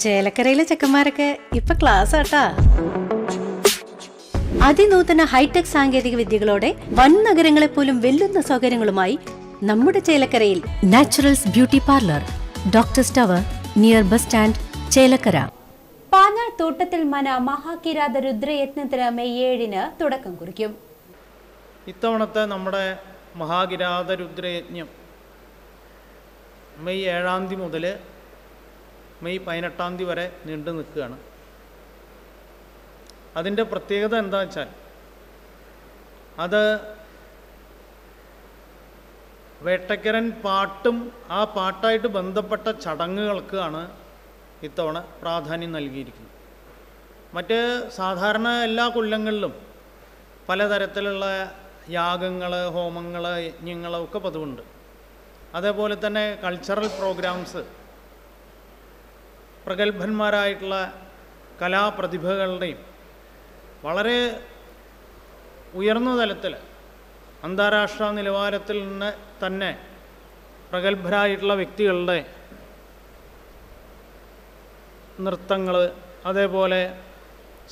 ചേലക്കരയിലെ ചെക്കന്മാരൊക്കെ ഇപ്പൊ ക്ലാസ് ആട്ടാ അതിനൂതന ഹൈടെക് സാങ്കേതിക വിദ്യകളോടെ വൻ നഗരങ്ങളെ പോലും വെല്ലുന്ന സൗകര്യങ്ങളുമായി നമ്മുടെ ചേലക്കരയിൽ Naturals beauty parlour doctor tower near bus stand Chelakkara. Panjal Thottathil Mana മഹാകിരാത രുദ്രയത്നത്തിന് May ഏഴിന് തുടക്കം കുറിക്കും. ഇത്തവണത്തെ നമ്മുടെ മഹാകിരാത രുദ്രയജ്ഞം മെയ് ഏഴാം തീയതി മുതൽ മെയ് പതിനെട്ടാം തീയതി വരെ നീണ്ടു നിൽക്കുകയാണ്. അതിന്റെ പ്രത്യേകത എന്താ വെച്ചാൽ അത് വേട്ടക്കരൻ പാട്ടും ആ പാട്ടായിട്ട് ബന്ധപ്പെട്ട ചടങ്ങുകൾക്കാണ് ഇത്തവണ പ്രാധാന്യം നൽകിയിരിക്കുന്നത്. മറ്റ് സാധാരണ എല്ലാ കൊല്ലങ്ങളിലും പലതരത്തിലുള്ള യാഗങ്ങൾ ഹോമങ്ങൾ യജ്ഞങ്ങൾ ഒക്കെ പതിവുണ്ട്. അതേപോലെ തന്നെ കൾച്ചറൽ പ്രോഗ്രാംസ് പ്രഗത്ഭന്മാരായിട്ടുള്ള കലാപ്രതിഭകളുടെയും വളരെ ഉയർന്ന തലത്തിൽ അന്താരാഷ്ട്ര നിലവാരത്തിൽ നിന്ന് തന്നെ പ്രഗത്ഭരായിട്ടുള്ള വ്യക്തികളുടെ നൃത്തങ്ങൾ അതേപോലെ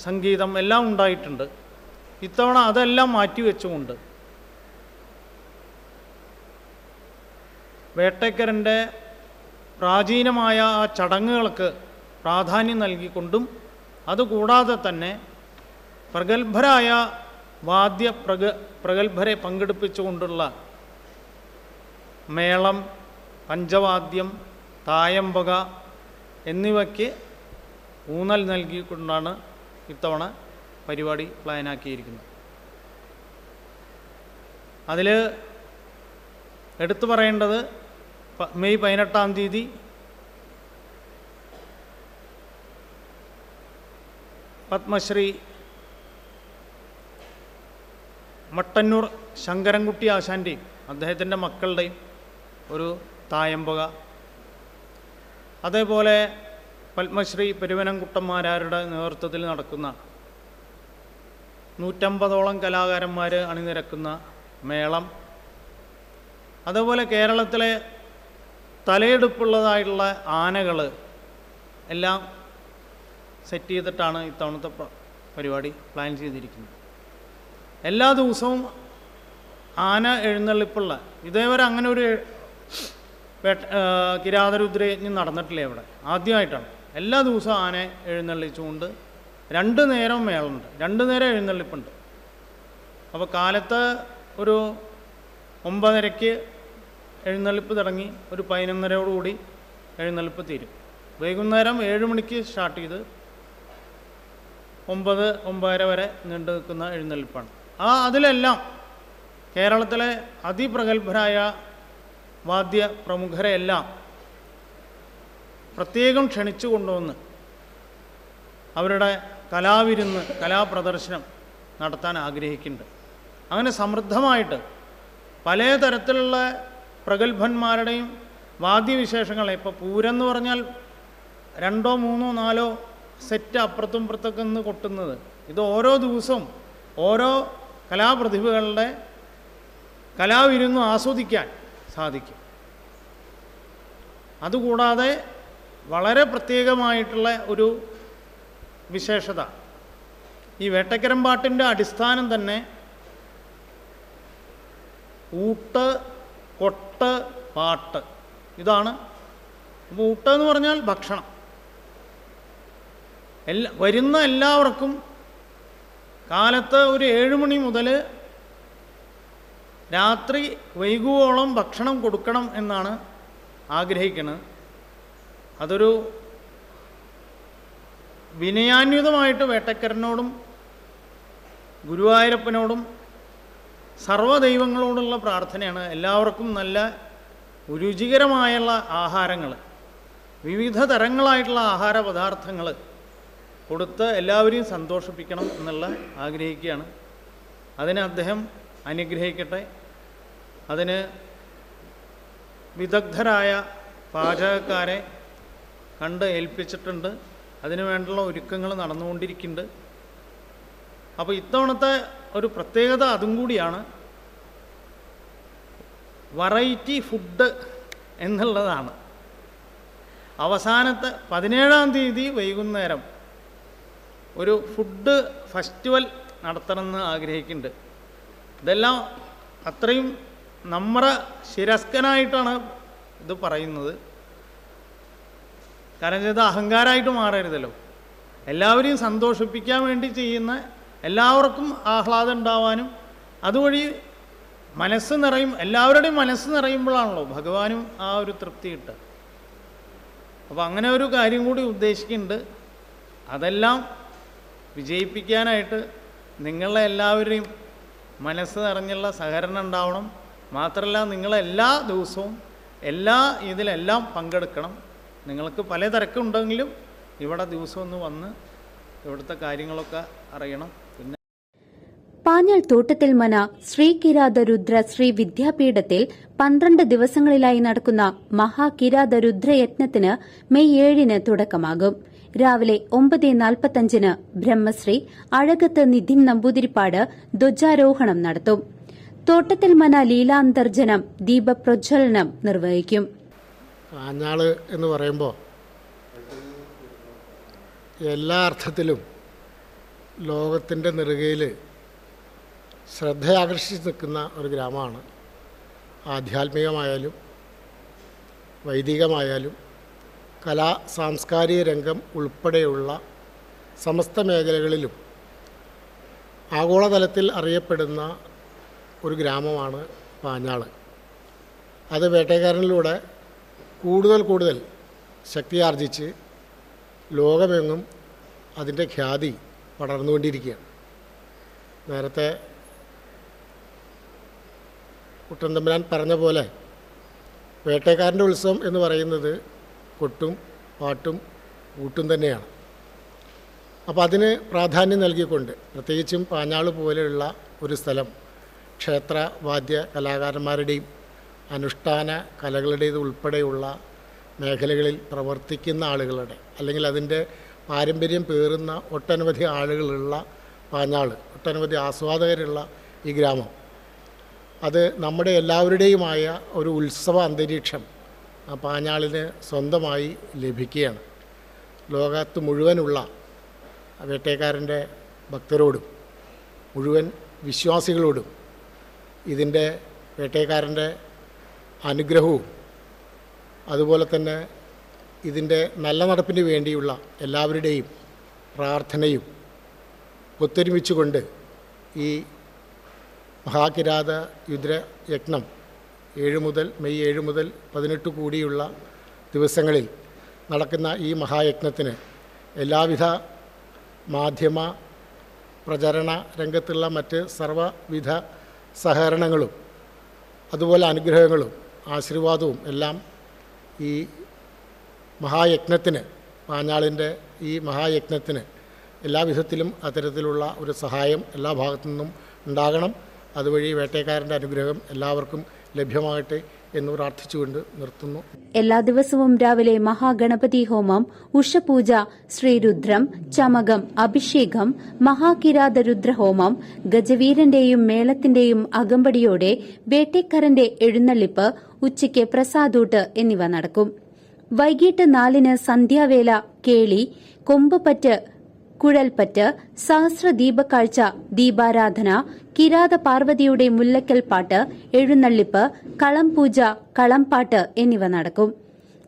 സംഗീതം എല്ലാം ഉണ്ടായിട്ടുണ്ട്. ഇത്തവണ അതെല്ലാം മാറ്റിവെച്ചുകൊണ്ട് വേട്ടക്കരന്റെ പ്രാചീനമായ ആ ചടങ്ങുകൾക്ക് പ്രാധാന്യം നൽകിക്കൊണ്ടും അതുകൂടാതെ തന്നെ പ്രഗത്ഭരായ വാദ്യ പ്രഗ പ്രഗത്ഭരെ പങ്കെടുപ്പിച്ചുകൊണ്ടുള്ള മേളം പഞ്ചവാദ്യം തായമ്പക എന്നിവയ്ക്ക് ഊന്നൽ നൽകിക്കൊണ്ടാണ് ഇത്തവണ പരിപാടി പ്ലാനാക്കിയിരിക്കുന്നത്. അതിൽ എടുത്തു പറയേണ്ടത് മെയ് പതിനെട്ടാം തീയതി. പത്മശ്രീ മട്ടന്നൂർ ശങ്കരൻകുട്ടി ആശാന്റെയും അദ്ദേഹത്തിന്റെ മക്കളുടെയും ഒരു തായമ്പക. അതേപോലെ പത്മശ്രീ പെരുവനംകുട്ടന്മാരാരുടെ നേതൃത്വത്തിൽ നടക്കുന്ന നൂറ്റമ്പതോളം കലാകാരന്മാർ അണിനിരക്കുന്ന മേളം. അതേപോലെ കേരളത്തിലെ തലയെടുപ്പുള്ളതായിട്ടുള്ള ആനകൾ എല്ലാം സെറ്റ് ചെയ്തിട്ടാണ് ഇത്തവണത്തെ പരിപാടി പ്ലാൻ ചെയ്തിരിക്കുന്നത്. എല്ലാ ദിവസവും ആന എഴുന്നള്ളിപ്പുള്ള ഇതേവരെ അങ്ങനെ ഒരു കിരാതരുദ്രയജ്ഞം നടന്നിട്ടില്ല ഇവിടെ ആദ്യമായിട്ടാണ്. എല്ലാ ദിവസവും ആന എഴുന്നള്ളിച്ചുകൊണ്ട് രണ്ട് നേരം മേളുണ്ട്. രണ്ട് നേരം എഴുന്നള്ളിപ്പുണ്ട്. അപ്പോൾ കാലത്ത് ഒരു ഒമ്പതരയ്ക്ക് എഴുന്നള്ളിപ്പ് തുടങ്ങി ഒരു പതിനൊന്നരയോടുകൂടി എഴുന്നള്ളിപ്പ് തീരും. വൈകുന്നേരം ഏഴ് മണിക്ക് സ്റ്റാർട്ട് ചെയ്ത് ഒമ്പത് ഒമ്പതര വരെ നീണ്ടു നിൽക്കുന്ന എഴുന്നള്ളിപ്പാണ്. ആ അതിലെല്ലാം കേരളത്തിലെ അതിപ്രഗത്ഭരായ വാദ്യ പ്രമുഖരെയെല്ലാം പ്രത്യേകം ക്ഷണിച്ചു കൊണ്ടുവന്ന് അവരുടെ കലാവിരുന്ന് കലാപ്രദർശനം നടത്താൻ ആഗ്രഹിക്കുന്നുണ്ട്. അങ്ങനെ സമൃദ്ധമായിട്ട് പല തരത്തിലുള്ള പ്രഗത്ഭന്മാരുടെയും വാദ്യവിശേഷങ്ങളെ ഇപ്പോൾ പൂരെന്ന് പറഞ്ഞാൽ രണ്ടോ മൂന്നോ നാലോ സെറ്റ് അപ്പുറത്തും ഇപ്പുറത്തൊക്കെ നിന്ന് കൊട്ടുന്നത്. ഇത് ഓരോ ദിവസവും ഓരോ കലാപ്രതിഭകളുടെ കലാവിരുന്നു ആസ്വദിക്കാൻ സാധിക്കും. അതുകൂടാതെ വളരെ പ്രത്യേകമായിട്ടുള്ള ഒരു വിശേഷത. ഈ വേട്ടക്കരം പാട്ടിന്റെ അടിസ്ഥാനം തന്നെ ഊട്ട് കൊട്ട് പാട്ട്. ഇതാണ് ഊട്ട് എന്ന് പറഞ്ഞാൽ ഭക്ഷണം. എല്ലാ വരുന്ന എല്ലാവർക്കും കാലത്ത് ഒരു ഏഴുമണി മുതൽ രാത്രി വൈകുവോളം ഭക്ഷണം കൊടുക്കണം എന്നാണ് ആഗ്രഹിക്കുന്നത്. അതൊരു വിനയാന്വിതമായിട്ട് വേട്ടക്കരനോടും ഗുരുവായൂരപ്പനോടും സർവദൈവങ്ങളോടുള്ള പ്രാർത്ഥനയാണ് എല്ലാവർക്കും നല്ല രുചികരമായുള്ള ആഹാരങ്ങൾ. വിവിധ തരങ്ങളായിട്ടുള്ള ആഹാര പദാർത്ഥങ്ങൾ കൊടുത്ത് എല്ലാവരെയും സന്തോഷിപ്പിക്കണം എന്നുള്ള ആഗ്രഹിക്കുകയാണ്. അതിനെ അദ്ദേഹം അനുഗ്രഹിക്കട്ടെ. അതിന് വിദഗ്ധരായ പാചകക്കാരെ കണ്ട് ഏൽപ്പിച്ചിട്ടുണ്ട്. അതിനു വേണ്ടിയുള്ള ഒരുക്കങ്ങൾ നടന്നുകൊണ്ടിരിക്കുന്നുണ്ട്. അപ്പോൾ ഇത്തവണത്തെ ഒരു പ്രത്യേകത അതും കൂടിയാണ്. വറൈറ്റി ഫുഡ് എന്നുള്ളതാണ്. അവസാനത്തെ പതിനേഴാം തീയതി വൈകുന്നേരം ഒരു ഫുഡ് ഫെസ്റ്റിവൽ നടത്തണമെന്ന് ആഗ്രഹിക്കുന്നുണ്ട്. ഇതെല്ലാം അത്രയും നമ്മുടെ ശിരസ്കനായിട്ടാണ് ഇത് പറയുന്നത്. കാരണം ഇത് അഹങ്കാരമായിട്ട് മാറരുതല്ലോ. എല്ലാവരെയും സന്തോഷിപ്പിക്കാൻ വേണ്ടി ചെയ്യുന്ന എല്ലാവർക്കും ആഹ്ലാദം ഉണ്ടാവാനും അതുവഴി മനസ്സ് നിറയും എല്ലാവരുടെയും മനസ്സ് നിറയുമ്പോഴാണല്ലോ ഭഗവാനും ആ ഒരു തൃപ്തി കിട്ടുക. അപ്പോൾ അങ്ങനെ ഒരു കാര്യം കൂടി ഉദ്ദേശിക്കുന്നുണ്ട്. അതെല്ലാം വിജയിപ്പിക്കാനായിട്ട് നിങ്ങളെ എല്ലാവരെയും മനസ്സ് നിറഞ്ഞുള്ള സഹകരണം ഉണ്ടാവണം. മാത്രമല്ല നിങ്ങളെല്ലാ ദിവസവും എല്ലാ ഇതിലെല്ലാം പങ്കെടുക്കണം. നിങ്ങൾക്ക് പല തിരക്കുണ്ടെങ്കിലും ഇവിടെ ദിവസം ഒന്ന് വന്ന് ഇവിടുത്തെ കാര്യങ്ങളൊക്കെ അറിയണം. പാഞ്ഞാൾ തോട്ടത്തിൽ മന ശ്രീ കിരാതരുദ്ര ശ്രീ വിദ്യാപീഠത്തിൽ പന്ത്രണ്ട് ദിവസങ്ങളിലായി നടക്കുന്ന മഹാകിരാതരുദ്രയജ്ഞത്തിന് രുദ്രയജ്ഞത്തിന് മെയ് ഏഴിന് തുടക്കമാകും. രാവിലെ ഒമ്പത് നാൽപ്പത്തഞ്ചിന് ബ്രഹ്മശ്രീ അഴകത്ത് നിധിൻ നമ്പൂതിരിപ്പാട് ധ്വജാരോഹണം നടത്തും. തോട്ടത്തിൽ മന ലീലാന്തർജനം ദീപപ്രജ്വലനം നിർവഹിക്കും. ആഞ്ഞാൾ എന്ന് പറയുമ്പോൾ എല്ലാ അർത്ഥത്തിലും ലോകത്തിന്റെ നെറുകയിൽ ശ്രദ്ധയാകർഷിച്ച് നിൽക്കുന്ന ഒരു ഗ്രാമമാണ്. ആധ്യാത്മികമായാലും വൈദികമായാലും കലാ സാംസ്കാരിക രംഗം ഉൾപ്പെടെയുള്ള സമസ്ത മേഖലകളിലും ആഗോളതലത്തിൽ അറിയപ്പെടുന്ന ഒരു ഗ്രാമമാണ് പാഞ്ഞാൾ അത് വേട്ടക്കാരനിലൂടെ കൂടുതൽ കൂടുതൽ ശക്തിയാർജിച്ച് ലോകമെങ്ങും അതിന്റെ ഖ്യാതി പടർന്നുകൊണ്ടിരിക്കുകയാണ്. നേരത്തെ കുട്ടന്തമ്പരാൻ പറഞ്ഞ പോലെ വേട്ടക്കാരന്റെ ഉത്സവം എന്ന് പറയുന്നത് കൊട്ടും പാട്ടും കൂട്ടും തന്നെയാണ്. അപ്പോൾ അതിന് പ്രാധാന്യം നൽകിക്കൊണ്ട് പ്രത്യേകിച്ചും പാഞ്ഞാൾ പോലെയുള്ള ഒരു സ്ഥലം ക്ഷേത്ര വാദ്യ കലാകാരന്മാരുടെയും അനുഷ്ഠാന കലകളുടേത് ഉൾപ്പെടെയുള്ള മേഖലകളിൽ പ്രവർത്തിക്കുന്ന ആളുകളുടെ അല്ലെങ്കിൽ അതിന്റെ പാരമ്പര്യം പേറുന്ന ഒട്ടനവധി ആളുകളുള്ള പാഞ്ഞാൾ ഒട്ടനവധി ആസ്വാദകരുള്ള ഈ ഗ്രാമം അത് നമ്മുടെ എല്ലാവരുടെയുമായ ഒരു ഉത്സവ അന്തരീക്ഷം പാഞ്ഞാളിന് സ്വന്തമായി ലഭിക്കുകയാണ്. ലോകത്ത് മുഴുവനുള്ള വേട്ടേക്കാരന്റെ ഭക്തരോടും മുഴുവൻ വിശ്വാസികളോടും ഇതിന്റെ വേട്ടേക്കാരന്റെ അനുഗ്രഹവും അതുപോലെ തന്നെ ഇതിന്റെ നല്ല നടപ്പിന് വേണ്ടിയുള്ള എല്ലാവരുടെയും പ്രാർത്ഥനയും ഒത്തൊരുമിച്ചുകൊണ്ട് ഈ മഹാകിരാത യുദ്ര യജ്ഞം ഏഴ് മുതൽ മെയ് ഏഴ് മുതൽ പതിനെട്ട് കൂടിയുള്ള ദിവസങ്ങളിൽ നടക്കുന്ന ഈ മഹായജ്ഞത്തിന് എല്ലാവിധ മാധ്യമ പ്രചരണ രംഗത്തുള്ള മറ്റ് സർവവിധ സഹകരണങ്ങളും അതുപോലെ അനുഗ്രഹങ്ങളും ആശീർവാദവും എല്ലാം ഈ മഹായജ്ഞത്തിന് പാഞ്ഞാളിന്റെ ഈ മഹായജ്ഞത്തിന് എല്ലാവിധത്തിലും അത്തരത്തിലുള്ള ഒരു സഹായം എല്ലാ ഭാഗത്തു നിന്നും ഉണ്ടാകണം. അതുവഴി വേട്ടയക്കാരന്റെ അനുഗ്രഹം എല്ലാവർക്കും ലഭ്യമാകട്ടെ എന്ന് പ്രാർത്ഥിച്ചുകൊണ്ട് നിർത്തുന്നു. എല്ലാ ദിവസവും രാവിലെ മഹാഗണപതി ഹോമം ഉഷപൂജ ശ്രീരുദ്രം ചമകം അഭിഷേകം മഹാകിരാത രുദ്രഹോമം ഗജവീരന്റെയും മേളത്തിന്റെയും അകമ്പടിയോടെ വേട്ടേക്കരന്റെ എഴുന്നള്ളിപ്പ് ഉച്ചയ്ക്ക് പ്രസാദൂട്ട് എന്നിവ നടക്കും. വൈകിട്ട് നാലിന് സന്ധ്യാവേല കേളി കൊമ്പുപറ്റ് കുഴൽപ്പറ്റ് സഹസ്രദീപക്കാഴ്ച ദീപാരാധന കിരാത പാർവതിയുടെ മുല്ലക്കൽ പാട്ട് എഴുന്നള്ളിപ്പ് കളംപൂജ കളംപാട്ട് എന്നിവ നടക്കും.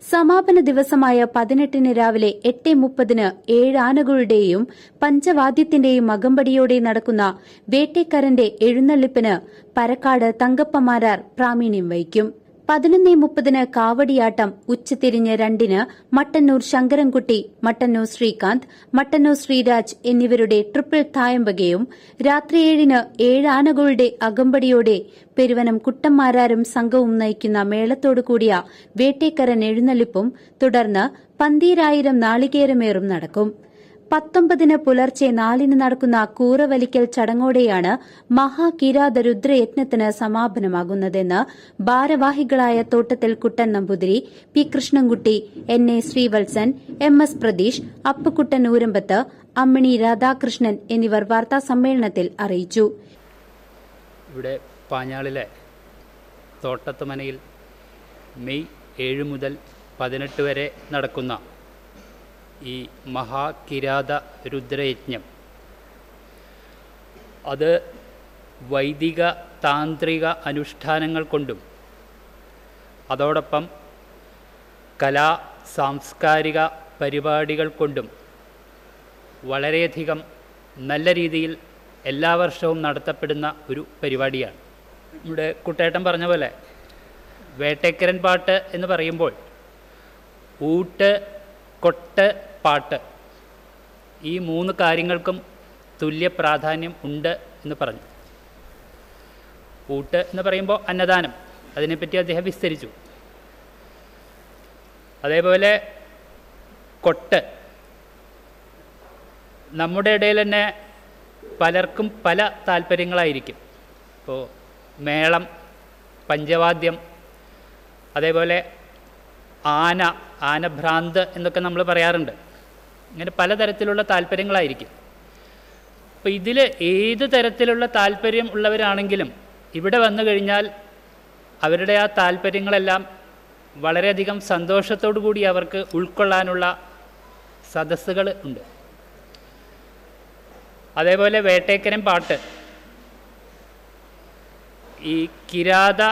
സമാപന ദിവസമായ പതിനെട്ടിന് രാവിലെ എട്ട് മുപ്പതിന് ഏഴ് ആനകളുടെയും പഞ്ചവാദ്യത്തിന്റെയും അകമ്പടിയോടെ നടക്കുന്ന വേട്ടേക്കരന്റെ എഴുന്നള്ളിപ്പിന് പരക്കാട് തങ്കപ്പമാരാർ പ്രാമീണ്യം വഹിക്കും. പതിനൊന്ന് മുപ്പതിന് കാവടിയാട്ടം ഉച്ചതിരിഞ്ഞ് രണ്ടിന് മട്ടന്നൂർ ശങ്കരൻകുട്ടി മട്ടന്നൂർ ശ്രീകാന്ത് മട്ടന്നൂർ ശ്രീരാജ് എന്നിവരുടെ ട്രിപ്പിൾ തായമ്പകയും രാത്രി ഏഴിന് ഏഴ് ആനകളുടെ അകമ്പടിയോടെ പെരുവനം കുട്ടന്മാരാരും സംഘവും നയിക്കുന്ന മേളത്തോടു കൂടിയ വേട്ടേക്കരൻ എഴുന്നള്ളിപ്പും തുടർന്ന് പന്തീരായിരം നാളികേരമേറും നടക്കും. പത്തൊമ്പതിന് പുലർച്ചെ നാലിന് നടക്കുന്ന കൂറവലിക്കൽ ചടങ്ങോടെയാണ് മഹാകിരാത രുദ്രയജ്ഞത്തിന് സമാപനമാകുന്നതെന്ന് ഭാരവാഹികളായ Thottathil Kuttan Namboothiri P Krishnankutty N A Sreevalsan M S Pratheesh Appukuttan Oorambathu Ammini Radhakrishnan എന്നിവർ വാർത്താ സമ്മേളനത്തിൽ അറിയിച്ചു. ഇവിടെ പാഞ്ഞാളിലെ തോട്ടത്തുമനയിൽ മെയ് ഏഴ് മുതൽ പതിനെട്ട് വരെ നടക്കുന്ന ഈ മഹാകിരാത രുദ്രയജ്ഞം. അത് വൈദിക താന്ത്രിക അനുഷ്ഠാനങ്ങൾ കൊണ്ടും അതോടൊപ്പം കലാ സാംസ്കാരിക പരിപാടികൾ കൊണ്ടും വളരെയധികം നല്ല രീതിയിൽ എല്ലാ വർഷവും നടത്തപ്പെടുന്ന ഒരു പരിപാടിയാണ്. നമ്മുടെ കുട്ടേട്ടൻ പറഞ്ഞ പോലെ വേട്ടേക്കരൻ പാട്ട് എന്ന് പറയുമ്പോൾ ഊട്ട് കൊട്ട് പാട്ട്. ഈ മൂന്ന് കാര്യങ്ങൾക്കും തുല്യ പ്രാധാന്യം ഉണ്ട് എന്ന് പറഞ്ഞു. ഊട്ട് എന്ന് പറയുമ്പോൾ അന്നദാനം. അതിനെപ്പറ്റി അദ്ദേഹം വിസ്തരിച്ചു. അതേപോലെ കൊട്ട്. നമ്മുടെ ഇടയിൽ തന്നെ പലർക്കും പല താല്പര്യങ്ങളായിരിക്കും. ഇപ്പോൾ മേളം പഞ്ചവാദ്യം അതേപോലെ ആന ആനഭ്രാന്ത് എന്നൊക്കെ നമ്മൾ പറയാറുണ്ട്. ഇങ്ങനെ പലതരത്തിലുള്ള താല്പര്യങ്ങളായിരിക്കും. അപ്പോൾ ഇതിൽ ഏത് തരത്തിലുള്ള താല്പര്യം ഉള്ളവരാണെങ്കിലും ഇവിടെ വന്നു കഴിഞ്ഞാൽ അവരുടെ ആ താല്പര്യങ്ങളെല്ലാം വളരെയധികം സന്തോഷത്തോടു കൂടി അവർക്ക് ഉൾക്കൊള്ളാനുള്ള സദസ്സുകൾ ഉണ്ട്. അതേപോലെ വേട്ടേക്കരൻ പാട്ട്. ഈ കിരാത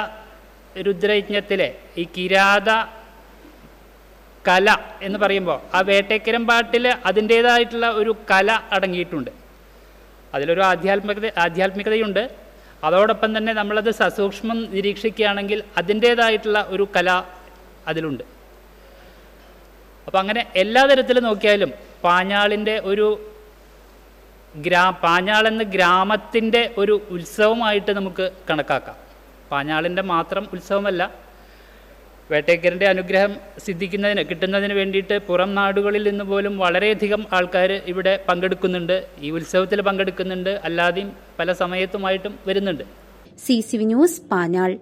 രുദ്രയജ്ഞത്തിലെ ഈ കിരാത കല എന്ന് പറയുമ്പോൾ ആ വേട്ടേക്കരം പാട്ടിൽ അതിന്റേതായിട്ടുള്ള ഒരു കല അടങ്ങിയിട്ടുണ്ട്. അതിലൊരു ആധ്യാത്മികത ആധ്യാത്മികതയുണ്ട്. അതോടൊപ്പം തന്നെ നമ്മളത് സസൂക്ഷ്മം നിരീക്ഷിക്കുകയാണെങ്കിൽ അതിന്റേതായിട്ടുള്ള ഒരു കല അതിലുണ്ട്. അപ്പം അങ്ങനെ എല്ലാ തരത്തിലും നോക്കിയാലും പാഞ്ഞാളിന്റെ ഒരു ഗ്രാ പാഞ്ഞാളെന്ന ഗ്രാമത്തിന്റെ ഒരു ഉത്സവമായിട്ട് നമുക്ക് കണക്കാക്കാം. പാഞ്ഞാളിന്റെ മാത്രം ഉത്സവമല്ല വേട്ടേക്കരന്റെ അനുഗ്രഹം സിദ്ധിക്കുന്നതിന് കിട്ടുന്നതിന് വേണ്ടിയിട്ട് പുറം നാടുകളിൽ നിന്ന് പോലും വളരെയധികം ആൾക്കാർ ഇവിടെ പങ്കെടുക്കുന്നുണ്ട്. ഈ ഉത്സവത്തിൽ പങ്കെടുക്കുന്നുണ്ട്. അല്ലാതെയും പല സമയത്തുമായിട്ടും വരുന്നുണ്ട്. C C news Panjal.